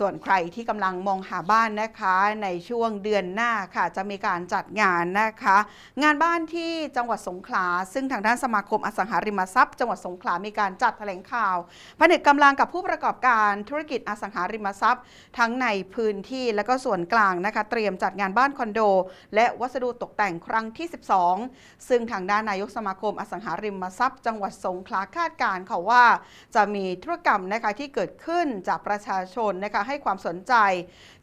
ส่วนใครที่กำลังมองหาบ้านนะคะในช่วงเดือนหน้าค่ะจะมีการจัดงานนะคะ งานบ้านที่จังหวัดสงขลา ซึ่งทางด้านสมาคมอสังหาริมทรัพย์ จังหวัดสงขลา มีการจัดแถลงข่าวผนึกกำลังกับผู้ประกอบการธุรกิจอสังหาริมทรัพย์ ทั้งในพื้นที่และก็ส่วนกลางนะคะ เตรียมจัดงานบ้านคอนโด และวัสดุตกแต่งครั้งที่ 12 ซึ่งทางด้านนายกสมาคมอสังหาริมทรัพย์ จังหวัดสงขลาคาดการณ์ค่ะว่า จะมีธุรกรรมนะคะที่เกิดขึ้นจากประชาชนนะคะให้ความสนใจ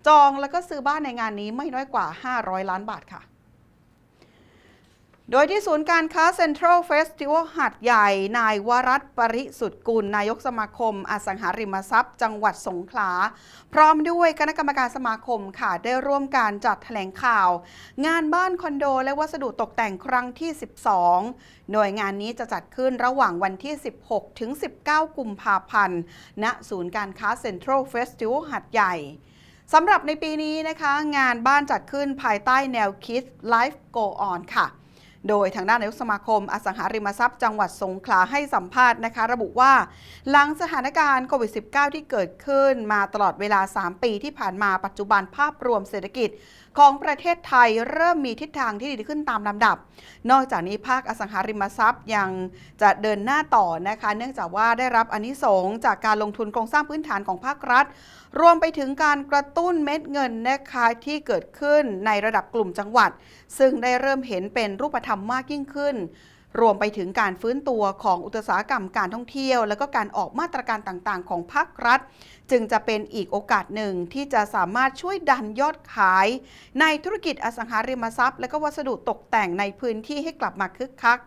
จองแล้วก็ซื้อบ้านในงานนี้ไม่น้อยกว่า 500 ล้านบาทค่ะ โดยที่ศูนย์การค้าเซ็นทรัลเฟสติวัลหัดใหญ่ นายวรัตปริสุทธิ์กุล นายกสมาคม อสังหาริมทรัพย์ จังหวัดสงขลา พร้อมด้วยคณะกรรมการสมาคมค่ะ ได้ร่วมการจัดแถลงข่าว งานบ้านคอนโด และวัสดุตกแต่งครั้งที่ 12โดยงานนี้จะจัดขึ้นระหว่างวันที่ 16 ถึง 19 กุมภาพันธ์ ณ ศูนย์การค้าเซ็นทรัลเฟสติวัลหัดใหญ่สำหรับในปีนี้นะคะ งานบ้านจัดขึ้นภายใต้แนวคิด Life Go On ค่ะ โดยทางด้านนายกสมาคมอสังหาริมทรัพย์จังหวัดสงขลาให้สัมภาษณ์นะคะ ระบุว่า หลังสถานการณ์โควิด -19 ที่เกิดขึ้นมาตลอดเวลา 3 ปีที่ผ่านมาปัจจุบันภาพรวมเศรษฐกิจของประเทศไทยเริ่มมีทิศทางที่ดีขึ้นตามลำดับ นอกจากนี้ภาคอสังหาริมทรัพย์ยังจะเดินหน้าต่อนะคะ เนื่องจากว่าได้รับอานิสงส์จากการลงทุนโครงสร้างพื้นฐานของภาครัฐ รวมไปถึงการกระตุ้นเม็ดเงินนะคะที่เกิดขึ้นในระดับกลุ่มจังหวัด ซึ่งได้เริ่มเห็นเป็นรูปธรรมมากยิ่งขึ้น รวมไปถึงการฟื้นตัวของอุตสาหกรรมการท่องเที่ยว และก็การออกมาตรการต่างๆ ของภาครัฐ จึงจะเป็นอีกโอกาสหนึ่งที่จะสามารถช่วยดันยอดขาย ในธุรกิจอสังหาริมทรัพย์ และก็วัสดุตกแต่งในพื้นที่ให้กลับมาคึกคัก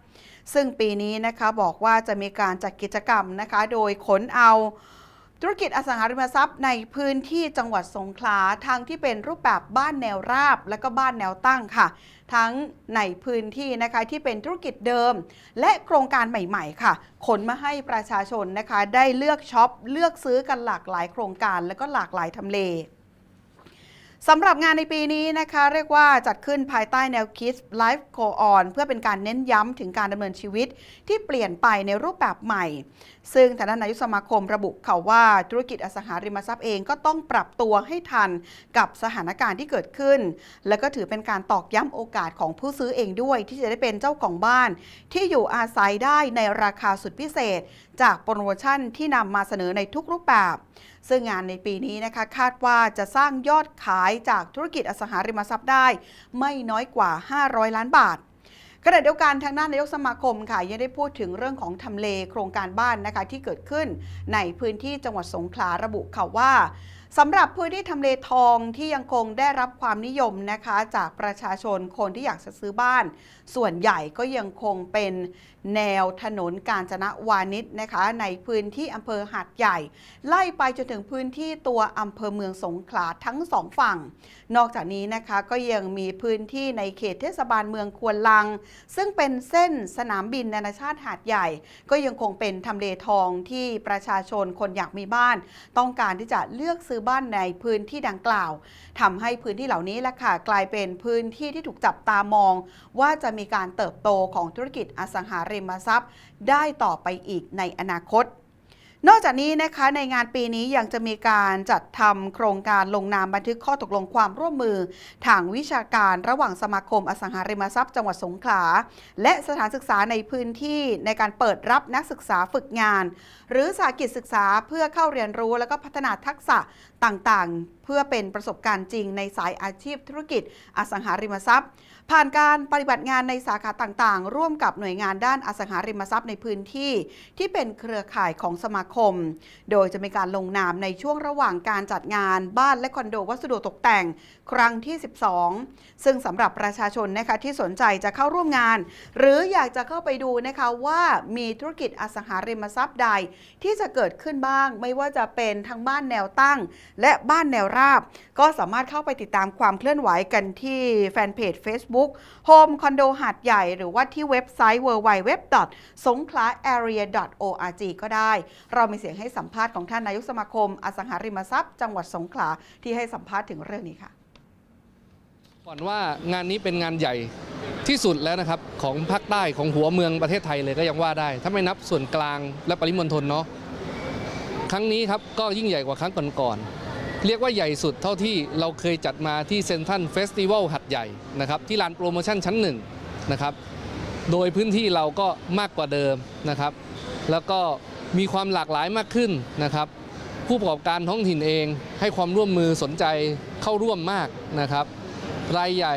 ซึ่งปีนี้นะคะบอกว่าจะมีการจัดกิจกรรมนะคะ โดยขนเอา ธุรกิจอสังหาริมทรัพย์ในพื้นที่จังหวัดสงขลาทางที่เป็นรูปแบบบ้านแนวราบ และก็บ้านแนวตั้งค่ะ ทั้งในพื้นที่นะคะที่เป็นธุรกิจเดิม และโครงการใหม่ๆ ค่ะ ขนมาให้ประชาชนนะคะได้เลือกช็อป เลือกซื้อกันหลากหลายโครงการและก็หลากหลายทำเล สำหรับงานในปีนี้นะคะเรียกว่าจัดขึ้นภายใต้แนวคิด Life Go On เพื่อเป็นการเน้นย้ำถึงการดำเนินชีวิตที่เปลี่ยนไปในรูปแบบใหม่ ซึ่งทางด้านนายกสมาคมระบุค่ะว่าธุรกิจอสังหาริมทรัพย์เองก็ต้องปรับตัวให้ทันกับสถานการณ์ที่เกิดขึ้น และก็ถือเป็นการตอกย้ำโอกาสของผู้ซื้อเองด้วย ที่จะได้เป็นเจ้าของบ้าน ที่อยู่อาศัยได้ในราคาสุดพิเศษ จากโปรโมชั่นที่นำมาเสนอในทุกรูปแบบ ซึ่งงานในปีนี้นะคะคาดว่าจะสร้างยอดขายจากธุรกิจอสังหาริมทรัพย์ได้ ไม่น้อยกว่า 500 ล้านบาทขณะเดียวกันทางด้านนายกสมาคมค่ะยังได้พูดถึงเรื่องของทำเลโครงการบ้านนะคะที่เกิดขึ้นในพื้นที่จังหวัดสงขลาระบุค่ะว่า สำหรับพื้นที่ทำเลทองที่ยังคงได้รับความนิยมนะคะ จากประชาชนคนที่อยากจะซื้อบ้าน ส่วนใหญ่ก็ยังคงเป็นแนวถนนกาญจนวานิชนะคะ ในพื้นที่อำเภอหาดใหญ่ ไล่ไปจนถึงพื้นที่ตัวอำเภอเมืองสงขลาทั้งสองฝั่ง นอกจากนี้นะคะก็ยังมีพื้นที่ในเขตเทศบาลเมืองควนลัง ซึ่งเป็นเส้นสนามบินนานาชาติหาดใหญ่ ก็ยังคงเป็นทำเลทองที่ประชาชนคนอยากมีบ้าน ต้องการที่จะเลือกซื้ออบ้านในพื้นที่ดังกล่าวทำให้พื้นที่เหล่านี้แหละค่ะกลายเป็นพื้นที่ที่ถูกจับตามอง ว่าจะมีการเติบโตของธุรกิจอสังหาริมทรัพย์ ได้ต่อไปอีกในอนาคต นอกจากนี้นะคะในงานปีนี้ยังจะมีการจัดทำโครงการลงนามบันทึกข้อตกลงความร่วมมือ ทางวิชาการระหว่างสมาคมอสังหาริมทรัพย์จังหวัดสงขลา และสถานศึกษาในพื้นที่ในการเปิดรับนักศึกษาฝึกงาน หรือสากิจศึกษาเพื่อเข้าเรียนรู้และก็พัฒนาทักษะต่างๆ เพื่อเป็นประสบการณ์จริงในสายอาชีพธุรกิจอสังหาริมทรัพย์ ผ่านการปฏิบัติงานในสาขาต่างๆ ร่วมกับหน่วยงานด้านอสังหาริมทรัพย์ในพื้นที่ ที่เป็นเครือข่ายของสมาคม โดยจะมีการลงนามในช่วงระหว่างการจัดงานบ้านและคอนโดวัสดุตกแต่งครั้งที่ 12 ซึ่งสำหรับประชาชนนะคะที่สนใจจะเข้าร่วมงาน หรืออยากจะเข้าไปดูนะคะว่ามีธุรกิจอสังหาริมทรัพย์ใด ที่จะเกิดขึ้นบ้าง ไม่ว่าจะเป็นทั้งบ้านแนวตั้ง และบ้านแนวราบ ก็สามารถเข้าไปติดตามความเคลื่อนไหวกันที่แฟนเพจ Facebook Home Condo หาดใหญ่ หรือว่าที่เว็บไซต์ www. สงขลา area org ก็ได้ เรามีเสียงให้สัมภาษณ์ของท่านนายกสมาคม อสังหาริมทรัพย์จังหวัดสงขลาที่ให้สัมภาษณ์ถึงเรื่องนี้ค่ะก่อนว่างานนี้เป็นงานใหญ่ที่สุดแล้วนะครับของภาคใต้ของหัวเมืองประเทศไทยเลยก็ยังว่าได้ ถ้าไม่นับส่วนกลางและปริมณฑลเนาะครั้งนี้ครับก็ยิ่งใหญ่กว่าครั้งก่อนๆ เรียกว่าใหญ่สุดเท่าที่เราเคยจัดมาที่เซนทันเฟสติวัลหัดใหญ่นะครับที่ลานโปรโมชั่นชั้นหนึ่งนะครับโดยพื้นที่เราก็มากกว่าเดิมนะครับ แล้วก็มีความหลากหลายมากขึ้นนะครับ ผู้ประกอบการท้องถิ่นเองให้ความร่วมมือสนใจเข้าร่วมมากนะครับ รายใหญ่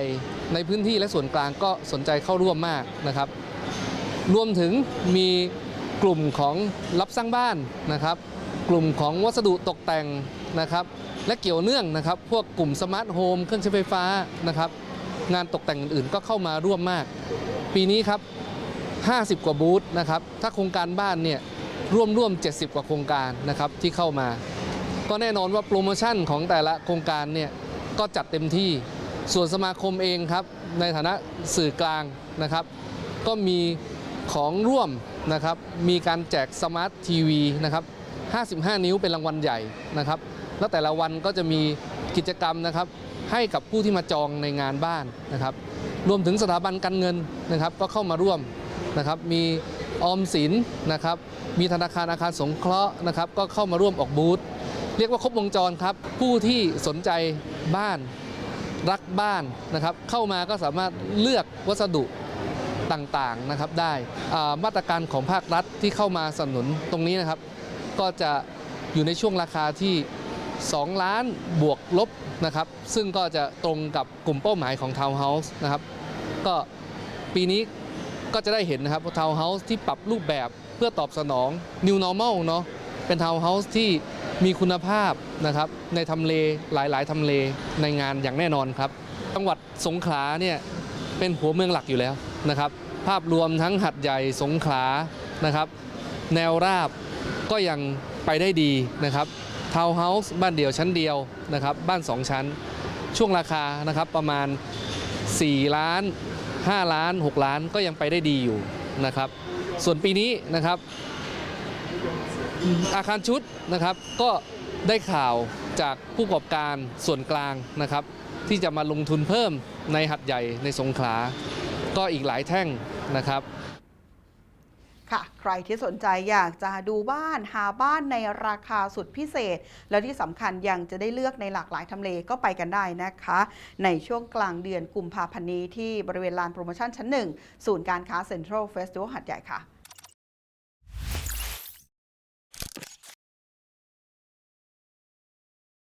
ในพื้นที่และส่วนกลางก็สนใจเข้าร่วมมากนะครับ รวมถึงมีกลุ่มของรับสร้างบ้านนะครับ กลุ่มของวัสดุตกแต่งนะครับ และเกี่ยวเนื่องนะครับ พวกกลุ่มสมาร์ทโฮมเครื่องใช้ไฟฟ้านะครับ งานตกแต่งอื่นๆก็เข้ามาร่วมมาก ปีนี้ครับ 50 กว่าบูธนะครับ ถ้าโครงการบ้านเนี่ยร่วมร่วม 70 กว่าโครงการนะครับที่เข้ามา ก็แน่นอนว่าโปรโมชั่นของแต่ละโครงการเนี่ยก็จัดเต็มที่ ส่วนสมาคมเองครับในฐานะสื่อกลางนะครับ ก็มีของร่วมนะครับ มีการแจกสมาร์ททีวีนะครับ 55 นิ้วเป็นรางวัลใหญ่นะครับ แล้วแต่ละวันก็จะมีกิจกรรมนะครับ ให้กับผู้ที่มาจองในงานบ้านนะครับ รวมถึงสถาบันการเงินนะครับ ก็เข้ามาร่วมนะครับ มีออมสินนะครับ มีธนาคารอาคารสงเคราะห์นะครับ ก็เข้ามาร่วมออกบูธเรียกว่าครบวงจรครับ ผู้ที่สนใจบ้านรักบ้านนะครับ เข้ามาก็สามารถเลือกวัสดุต่างๆนะครับได้มาตรการของภาครัฐที่เข้ามาสนับสนุนตรงนี้นะครับ ก็จะอยู่ในช่วงราคาที่ 2 ล้านบวกลบนะครับ ซึ่งก็จะตรงกับกลุ่มเป้าหมายของทาวน์เฮาส์นะครับ ก็ปีนี้ก็จะได้เห็นนะครับทาวน์เฮาส์ที่ปรับรูปแบบเพื่อตอบสนอง New Normal เนาะเป็นทาวน์เฮาส์ที่มีคุณภาพนะครับ ในทำเลหลาย ๆทำเลในงานอย่างแน่นอนครับ จังหวัดสงขลาเนี่ยเป็นหัวเมืองหลักอยู่แล้วนะครับ ภาพรวมทั้งหัดใหญ่สงขลานะครับ แนวราบก็ยังไปได้ดีนะครับ ทาวน์เฮาส์บ้านเดี่ยวชั้นเดียวนะครับบ้าน 2 ชั้น ช่วงราคานะครับประมาณ 4 ล้าน 5 ล้าน 6 ล้านก็ยังไปได้ดีอยู่นะครับส่วนปีนี้นะครับอาคารชุดนะครับก็ได้ข่าวจากผู้ประกอบการส่วนกลางนะครับที่จะมาลงทุนเพิ่มในหัดใหญ่ในสงขลา ก็อีกหลายแท่งนะครับ ค่ะ ใครที่สนใจอยากจะดูบ้านหาบ้านในราคาสุดพิเศษ แล้วที่สำคัญยังจะได้เลือกในหลากหลายทำเลก็ไปกันได้นะคะ ในช่วงกลางเดือนกุมภาพันธ์นี้ที่บริเวณลานโปรโมชั่นชั้นหนึ่งศูนย์การค้าเซ็นทรัลเฟสติวัลหัดใหญ่ค่ะ